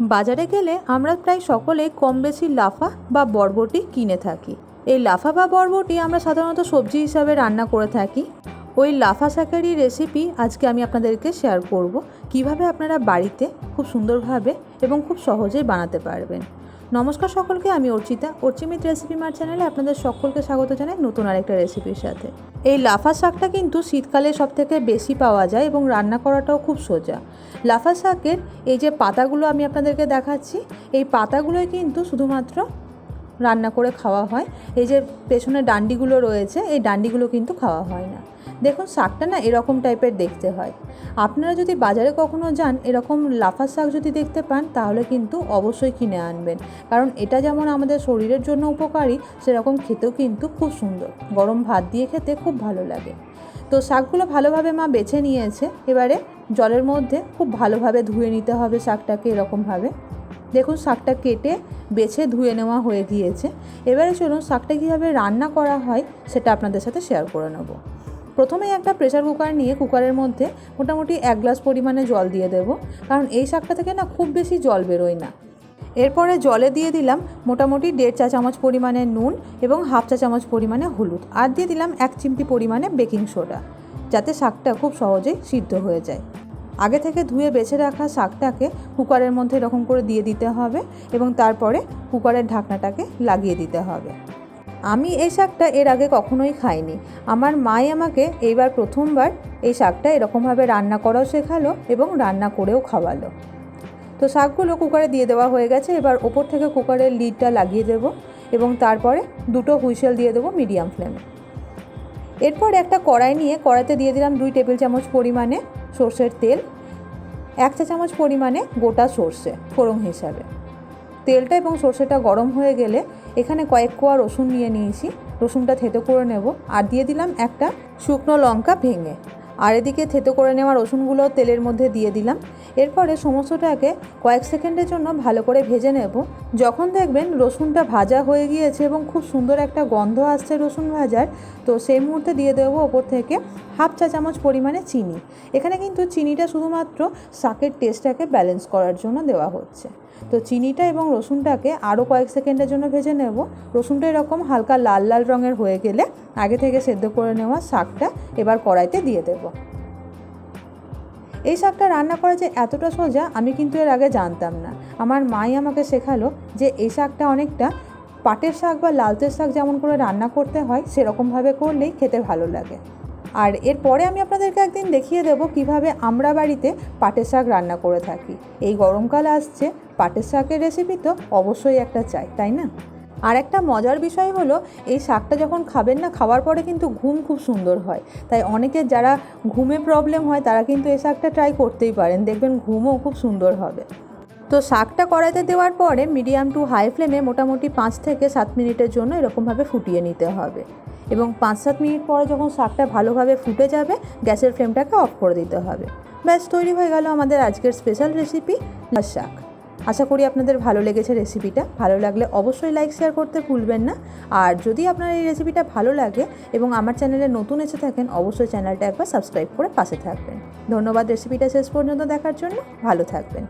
বাজারে গেলে আমরা প্রায় সকলে কম বেশি লাফা বা বরবটি কিনে থাকি। এই লাফা বা বরবটি আমরা সাধারণত সবজি হিসাবে রান্না করে থাকি। ওই লাফা শাকেরই রেসিপি আজকে আমি আপনাদেরকে শেয়ার করব। কীভাবে আপনারা বাড়িতে খুব সুন্দরভাবে এবং খুব সহজেই বানাতে পারবেন। নমস্কার সকলকে, আমি অর্চিতা। অর্চিমিত রেসিপি মার চ্যানেলে আপনাদের সকলকে স্বাগত জানাই নতুন আরেকটা রেসিপির সাথে। এই লাফা শাকটা কিন্তু শীতকালে সব থেকে বেশি পাওয়া যায় এবং রান্না করাটাও খুব সোজা। লাফা শাকের এই যে পাতাগুলো আমি আপনাদেরকে দেখাচ্ছি, এই পাতাগুলোই কিন্তু শুধুমাত্র রান্না করে খাওয়া হয়। এই যে পেছনে ডান্ডিগুলো রয়েছে, এই ডান্ডিগুলো কিন্তু খাওয়া হয় না। দেখুন, শাকটা না এরকম টাইপের দেখতে হয়। আপনারা যদি বাজারে কখনো যান, এরকম লাফা শাক যদি দেখতে পান, তাহলে কিন্তু অবশ্যই কিনে আনবেন। কারণ এটা যেমন আমাদের শরীরের জন্য উপকারী, সেরকম খেতেও কিন্তু খুব সুন্দর। গরম ভাত দিয়ে খেতে খুব ভালো লাগে। তো শাকগুলো ভালোভাবে মা বেছে নিয়েছে। এবারে জলের মধ্যে খুব ভালোভাবে ধুয়ে নিতে হবে শাকটাকে এরকমভাবে। দেখুন, শাকটা কেটে বেছে ধুয়ে নেওয়া হয়ে গিয়েছে। এবারে চলুন শাকটা কীভাবে রান্না করা হয় সেটা আপনাদের সাথে শেয়ার করে নেব। প্রথমেই একটা প্রেশার কুকার নিয়ে কুকারের মধ্যে মোটামুটি এক গ্লাস পরিমাণে জল দিয়ে দেবো। কারণ এই শাকটা থেকে না খুব বেশি জল বেরোয় না। এরপরে জলে দিয়ে দিলাম মোটামুটি দেড় চা চামচ পরিমাণে নুন এবং হাফ চা চামচ পরিমাণে হলুদ। আর দিয়ে দিলাম এক চিমটি পরিমাণে বেকিং সোডা। যাতে শাকটা খুব সহজেই সিদ্ধ হয়ে যায়। আগে থেকে ধুয়ে বেছে রাখা শাকটাকে কুকারের মধ্যে এরকম করে দিয়ে দিতে হবে এবং তারপরে কুকারের ঢাকনাটাকে লাগিয়ে দিতে হবে। আমি এই শাকটা এর আগে কখনোই খাইনি। আমার মাই আমাকে এইবার প্রথমবার এই শাকটা এরকমভাবে রান্না করাও শেখালো এবং রান্না করেও খাওয়ালো। তো শাকগুলো কুকারে দিয়ে দেওয়া হয়ে গেছে। এবার ওপর থেকে কুকারের লিডটা লাগিয়ে দেব এবং তারপরে দুটো হুইসেল দিয়ে দেবো মিডিয়াম ফ্লেমে। এরপর একটা কড়াই নিয়ে কড়াইতে দিয়ে দিলাম দুই টেবিল চামচ পরিমাণে সর্ষের তেল, এক চা চামচ পরিমাণে গোটা সর্ষে ফোড়ন হিসাবে। তেলটা এবং সর্ষেটা গরম হয়ে গেলে এখানে কয়েক কোয়া রসুন নিয়ে নিয়েছি, রসুনটা থেতো করে নেব। আর দিয়ে দিলাম একটা শুকনো লঙ্কা ভেঙে। আর এদিকে থেতো করে নেওয়া রসুনগুলো তেলের মধ্যে দিয়ে দিলাম। এরপরে সমস্তটাকে কয়েক সেকেন্ডের জন্য ভালো করে ভেজে নেব। যখন দেখবেন রসুনটা ভাজা হয়ে গিয়েছে এবং খুব সুন্দর একটা গন্ধ আসছে রসুন ভাজার, তো সেই মুহূর্তে দিয়ে দেবো ওপর থেকে হাফ চা চামচ পরিমাণে চিনি। এখানে কিন্তু চিনিটা শুধুমাত্র শাকের টেস্টটাকে ব্যালেন্স করার জন্য দেওয়া হচ্ছে। তো চিনিটা এবং রসুনটাকে আরও কয়েক সেকেন্ডের জন্য ভেজে নেব। রসুনটা এরকম হালকা লাল লাল রঙের হয়ে গেলে আগে থেকে সেদ্ধ করে নেওয়া শাকটা এবার কড়াইতে দিয়ে দেব। এই শাকটা রান্না করা যে এতটা সোজা, আমি কিন্তু এর আগে জানতাম না। আমার মাই আমাকে শেখালো যে এই শাকটা অনেকটা পাটের শাক বা লালচের শাক যেমন করে রান্না করতে হয়, সেরকমভাবে করলেই খেতে ভালো লাগে। আর এরপরে আমি আপনাদেরকে একদিন দেখিয়ে দেবো কীভাবে আমরা বাড়িতে পাটের শাক রান্না করে থাকি। এই গরমকাল আসছে, পাটের শাকের রেসিপি তো অবশ্যই একটা চাই, তাই না? আর একটা মজার বিষয় হলো, এই শাকটা যখন খাবেন না, খাওয়ার পরে কিন্তু ঘুম খুব সুন্দর হয়। তাই অনেকের যারা ঘুমে প্রবলেম হয়, তারা কিন্তু এই শাকটা ট্রাই করতেই পারেন। দেখবেন ঘুমও খুব সুন্দর হবে। তো শাকটা কড়াইতে দেওয়ার পরে মিডিয়াম টু হাই ফ্লেমে মোটামুটি পাঁচ থেকে সাত মিনিটের জন্য এরকমভাবে ফুটিয়ে নিতে হবে। এবং পাঁচ সাত মিনিট পরে যখন শাকটা ভালোভাবে ফুটে যাবে, গ্যাসের ফ্লেমটাকে অফ করে দিতে হবে। ব্যাস, তৈরি হয়ে গেল আমাদের আজকের স্পেশাল রেসিপি শাক। আশা করি আপনাদের ভালো লেগেছে রেসিপিটা ভালো লাগলে অবশ্যই লাইক শেয়ার করতে ভুলবেন না। আর যদি আপনার এই রেসিপিটা ভালো লাগে এবং আমার চ্যানেলে নতুন এসে থাকেন, অবশ্যই চ্যানেলটা একবার সাবস্ক্রাইব করে পাশে থাকবেন। ধন্যবাদ রেসিপিটা শেষ পর্যন্ত দেখার জন্য। ভালো থাকবেন।